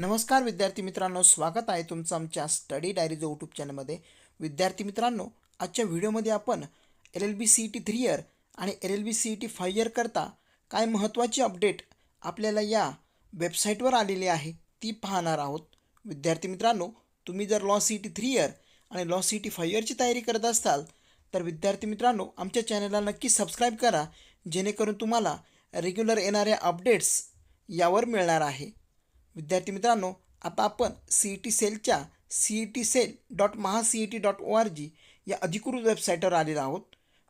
नमस्कार विद्यार्थी मित्रांनो स्वागत आहे तुमचं आमच्या स्टडी डायरीज यूट्यूब चॅनलमध्ये विद्यार्थी मित्रांनो आजच्या व्हिडिओमध्ये आपण L L B C E T three year आणि L L B C E T five year करता काय महत्त्वाची अपडेट आपल्याला या वेबसाईटवर आलेली आहे ती पाहणार आहोत. विद्यार्थी मित्रांनो तुम्ही जर law C E T three year आणि law C E T five इयरची तयारी करत असाल तर विद्यार्थी मित्रांनो आमच्या चॅनलला नक्की सबस्क्राईब करा जेणेकरून तुम्हाला रेग्युलर येणाऱ्या अपडेट्स यावर मिळणार आहे. विद्यार्थी मित्रांनो आता आपण सी ई टी सेलच्या C E T cell dot Maha C E T dot O R G या अधिकृत वेबसाईटवर आलेलो आहोत.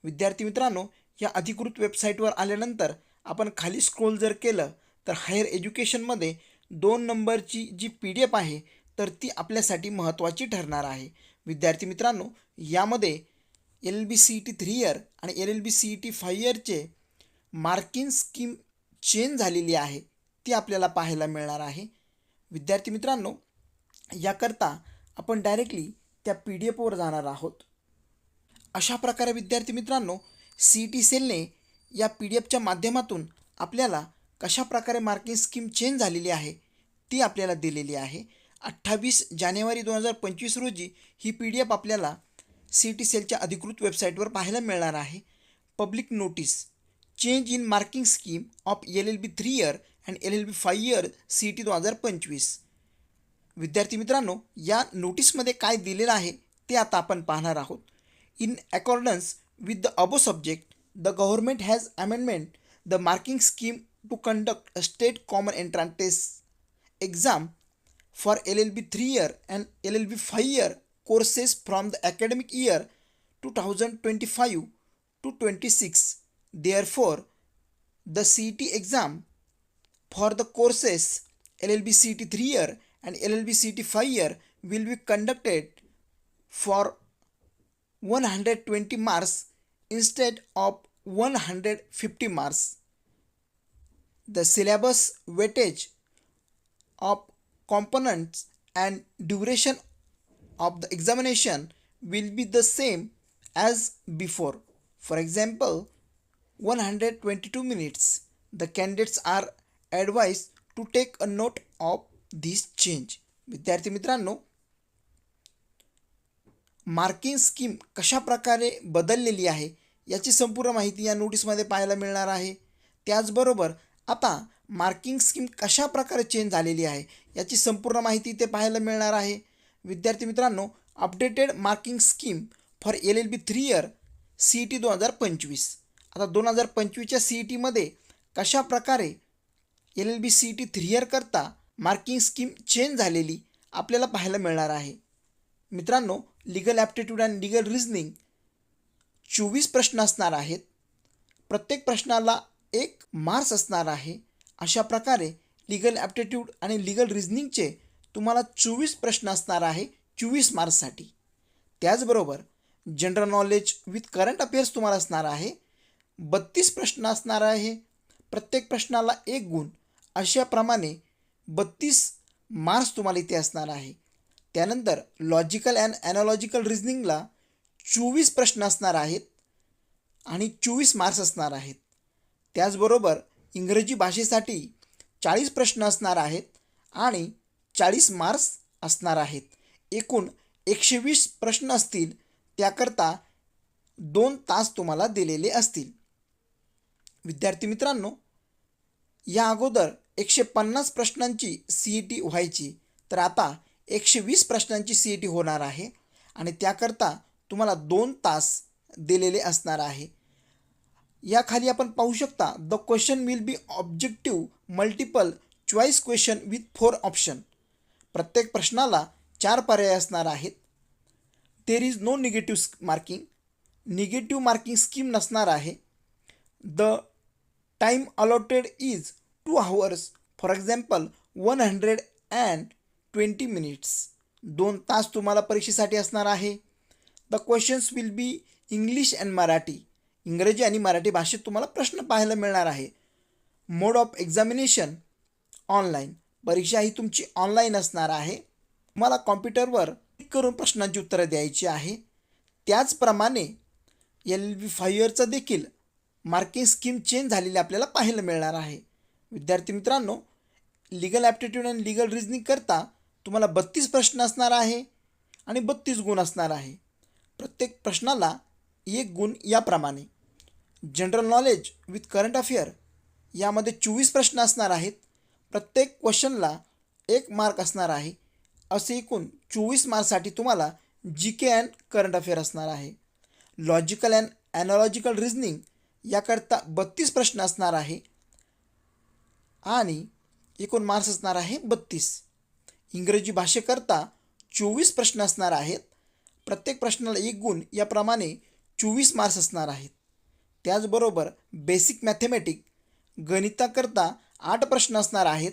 विद्यार्थी मित्रांनो या अधिकृत वेबसाईटवर आल्यानंतर आपण खाली स्क्रोल जर केलं तर हायर एज्युकेशनमध्ये दोन नंबरची जी पी डी एफ आहे तर ती आपल्यासाठी महत्त्वाची ठरणार आहे. विद्यार्थी मित्रांनो यामध्ये L B C E T three year आणि L L B C E T five इयरचे marking scheme change झालेली आहे. ती आपल्याला पाहायला मिळणार आहे. विद्यार्थी मित्रांनो याकरता आपण डायरेक्टली त्या पी डी एफवर जाणार आहोत. अशा प्रकारे विद्यार्थी मित्रांनो सी टी सेलने या पी डी एफच्या माध्यमातून आपल्याला कशा प्रकारे मार्किंग स्कीम चेंज झालेली आहे ती आपल्याला दिलेली आहे. अठ्ठावीस जानेवारी दोन हजार पंचवीस रोजी ही पी डी एफ आपल्याला सी टी सेलच्या अधिकृत वेबसाईटवर पाहायला मिळणार आहे. Public notice change in marking scheme of L L B three year and L L B five year C T दोन हजार पंचवीस विद्यार्थी मित्रांनो या नोटीसमध्ये काय दिलेलं आहे ते आता आपण पाहणार आहोत in accordance with the above subject the government has amendment the marking scheme to conduct a state common entrance test exam for L L B three year and L L B five year courses from the academic year 2025 to 26. Therefore, the CET exam for the courses LLB CET 3 year and LLB CET 5 year will be conducted for 120 marks instead of 150 marks. The syllabus weightage of components and duration of the examination will be the same as before. For example, 122 minutes. The candidates are advise to take a note of this change विद्यार्थी मित्रांनो marking scheme कशा प्रकारे बदललेली आहे याची संपूर्ण माहिती या नोटीसमध्ये पाहायला मिळणार आहे. त्याचबरोबर आता मार्किंग स्कीम कशा प्रकारे चेंज झालेली आहे याची संपूर्ण माहिती ते पाहायला मिळणार आहे. विद्यार्थी मित्रांनो updated marking scheme for L L B three year C E T दोन हजार पंचवीस. आता दोन हजार पंचवीसच्या सी ई टीमध्ये कशा प्रकारे L L B C E T three इयरकरता marking scheme change झालेली आपल्याला पाहायला मिळणार आहे. मित्रांनो legal aptitude and legal reasoning चोवीस प्रश्न असणार आहेत. प्रत्येक प्रश्नाला एक मार्क्स असणार आहे. अशा प्रकारे लिगल ॲप्टिट्यूड आणि लिगल रिझनिंगचे तुम्हाला चोवीस प्रश्न असणार आहे चोवीस मार्क्ससाठी त्याचबरोबर general knowledge with current affairs तुम्हाला असणार आहे. बत्तीस प्रश्न असणार आहे. प्रत्येक प्रश्नाला एक गुण अशाप्रमाणे बत्तीस मार्क्स तुम्हाला इथे असणार आहे. त्यानंतर लॉजिकल अँड ॲनॉलॉजिकल रिझनिंगला चोवीस प्रश्न असणार आहेत आणि चोवीस मार्क्स असणार आहेत. त्याचबरोबर इंग्रजी भाषेसाठी चाळीस प्रश्न असणार आहेत आणि चाळीस मार्क्स असणार आहेत. एकूण एकशे वीस प्रश्न असतील त्याकरता दोन तास तुम्हाला दिलेले असतील. विद्यार्थी मित्रांनो या अगोदर एकशे पन्नास प्रश्नांची सी ई टी व्हायची. तर आता एकशे वीस प्रश्नांची सी ई टी होणार आहे आणि त्याकरता तुम्हाला दोन तास दिलेले असणार आहे. याखाली आपण पाहू शकता the question will be objective multiple choice question with four option. प्रत्येक प्रश्नाला चार पर्याय असणार आहेत. There is no negative marking negative marking scheme नसणार आहे. The time allotted is two hours for example one hundred and twenty minutes दोन तास तुम्हाला परीक्षेसाठी असणार आहे. The questions will be English and Marathi इंग्रजी आणि मराठी भाषेत तुम्हाला प्रश्न पाहायला मिळणार आहे. मोड ऑफ एक्झामिनेशन ऑनलाईन परीक्षा ही तुमची ऑनलाईन असणार आहे. तुम्हाला कॉम्प्युटरवर क्लिक करून प्रश्नांची उत्तरं द्यायची आहे. त्याचप्रमाणे एल व्ही फायरचं देखील मार्किंग स्कीम चेंज झालेली आपल्याला पाहायला मिळणार आहे. विद्यार्थी मित्रांनो legal aptitude and legal reasoning करता तुम्हाला बत्तीस प्रश्न असणार आहे आणि बत्तीस गुण असणार आहे. प्रत्येक प्रश्नाला एक गुण याप्रमाणे. General knowledge with current affair यामध्ये चोवीस प्रश्न असणार आहेत. प्रत्येक क्वेश्चनला एक मार्क असणार आहे. असे एकूण चोवीस मार्कसाठी तुम्हाला G K and current affair असणार आहे. लॉजिकल अँड ॲनॉलॉजिकल रिझनिंग याकरता बत्तीस प्रश्न असणार आहे. आणि एकूण मार्क्स असणार आहे बत्तीस. इंग्रजी भाषेकरता चोवीस प्रश्न असणार आहेत. प्रत्येक प्रश्नाला एक गुण याप्रमाणे चोवीस मार्क्स असणार आहेत. त्याचबरोबर बेसिक मॅथेमॅटिक गणिताकरता आठ प्रश्न असणार आहेत.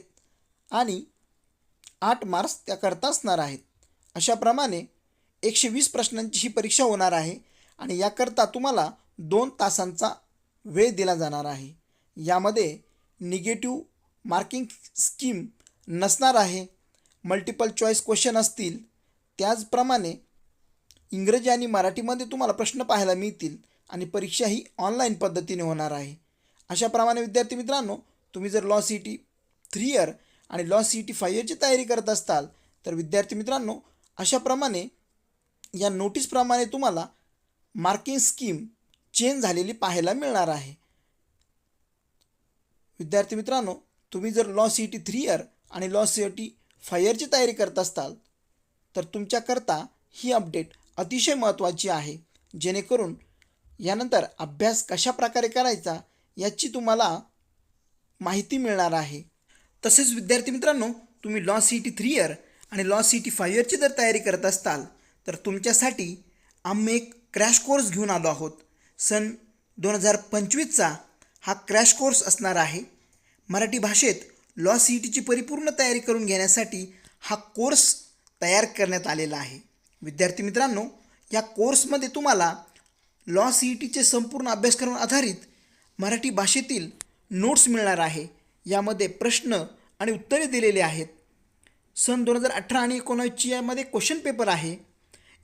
आणि आठ मार्क्स त्याकरता असणार आहेत. अशाप्रमाणे एकशे वीस प्रश्नांची ही परीक्षा होणार आहे. आणि याकरता तुम्हाला दोन तासांचा वेळ दिला जाणार आहे. यामध्ये निगेटिव्ह मार्किंग स्कीम नसणार आहे. मल्टिपल चॉईस क्वेश्चन असतील. त्याचप्रमाणे इंग्रजी आणि मराठीमध्ये तुम्हाला प्रश्न पाहायला मिळतील आणि परीक्षा ही ऑनलाईन पद्धतीने होणार आहे. अशाप्रमाणे विद्यार्थी मित्रांनो तुम्ही जर law C T three year आणि लॉ सी टी फाय इयरची तयारी करत असताल तर विद्यार्थी मित्रांनो अशाप्रमाणे या नोटीसप्रमाणे तुम्हाला मार्किंग स्कीम चेंज झालेली पाहायला मिळणार आहे. विद्यार्थी मित्रांनो तुम्ही जर law C T three year आणि लॉ सी टी फाय इयरची तयारी करत असताल तर तुमच्याकरता ही अपडेट अतिशय महत्त्वाची आहे. जेणेकरून यानंतर अभ्यास कशा प्रकारे करायचा याची तुम्हाला माहिती मिळणार आहे. तसेच विद्यार्थी मित्रांनो तुम्ही law C T three year आणि लॉ सी टी फाय इयरची जर तयारी करत असताल तर तुमच्यासाठी आम्ही एक क्रॅश कोर्स घेऊन आलो आहोत. सन दोन हजार पंचवीसचा हा क्रॅश कोर्स असणार आहे. मराठी भाषेत लॉ सी ई टीची परिपूर्ण तयारी करून घेण्यासाठी हा कोर्स तयार करण्यात आलेला आहे. विद्यार्थी मित्रांनो या कोर्समध्ये तुम्हाला लॉ सी ई टीचे संपूर्ण अभ्यासक्रम आधारित मराठी भाषेतील नोट्स मिळणार आहे. यामध्ये प्रश्न आणि उत्तरे दिलेले आहेत. सन दोन हजार अठरा आणि एकोणावीसची यामध्ये क्वेश्चन पेपर आहे.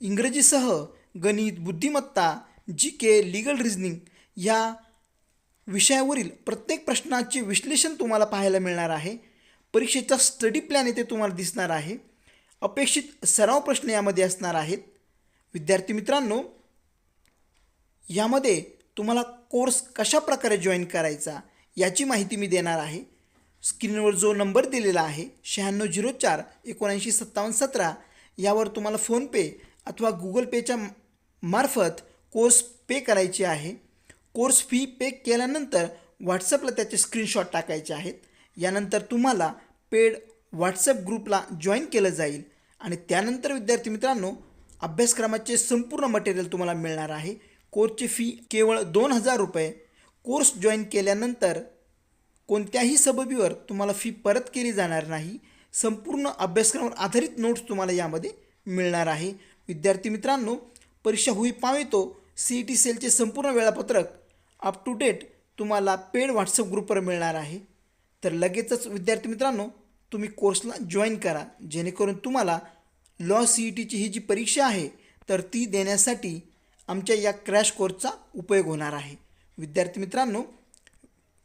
इंग्रजीसह गणित बुद्धिमत्ता जी के लिगल रिझनिंग या विषयावरील प्रत्येक प्रश्नाचे विश्लेषण तुम्हाला पाहायला मिळणार आहे. परीक्षेचा स्टडी प्लॅन येथे तुम्हाला दिसणार आहे. अपेक्षित सराव प्रश्न यामध्ये असणार आहेत. विद्यार्थी मित्रांनो यामध्ये तुम्हाला कोर्स कशा प्रकारे जॉईन करायचा याची माहिती मी देणार आहे. स्क्रीनवर जो नंबर दिलेला आहे शहाण्णव झिरो चार एकोणऐंशी सत्तावन्न सतरा यावर तुम्हाला फोनपे अथवा गुगल पेच्या मार्फत कोर्स पे करायचे आहे. कोर्स फी पे केल्यानंतर व्हॉट्सअपला त्याचे स्क्रीनशॉट टाकायचे आहेत. यानंतर तुम्हाला पेड व्हॉट्सअप ग्रुपला जॉईन केलं जाईल. आणि त्यानंतर विद्यार्थी मित्रांनो अभ्यासक्रमाचे संपूर्ण मटेरियल तुम्हाला मिळणार आहे. कोर्सची फी केवळ दोन हजार रुपये. कोर्स जॉईन केल्यानंतर कोणत्याही सबबीवर तुम्हाला फी परत केली जाणार नाही. संपूर्ण अभ्यासक्रमावर आधारित नोट्स तुम्हाला यामध्ये मिळणार आहे. विद्यार्थी मित्रांनो परीक्षा होई पावेतो. सी ई टी सेलचे संपूर्ण वेळापत्रक अप टू डेट तुम्हाला पेड व्हॉट्सअप ग्रुपवर मिळणार आहे. तर लगेचच विद्यार्थी मित्रांनो तुम्ही कोर्सला जॉईन करा. जेणेकरून तुम्हाला लॉ सी ई टीची ही जी परीक्षा आहे तर ती देण्यासाठी आमच्या या क्रॅश कोर्सचा उपयोग होणार आहे. विद्यार्थी मित्रांनो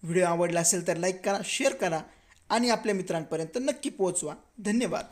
व्हिडिओ आवडला असेल तर लाईक करा शेअर करा आणि आपल्या मित्रांपर्यंत नक्की पोहोचवा. धन्यवाद.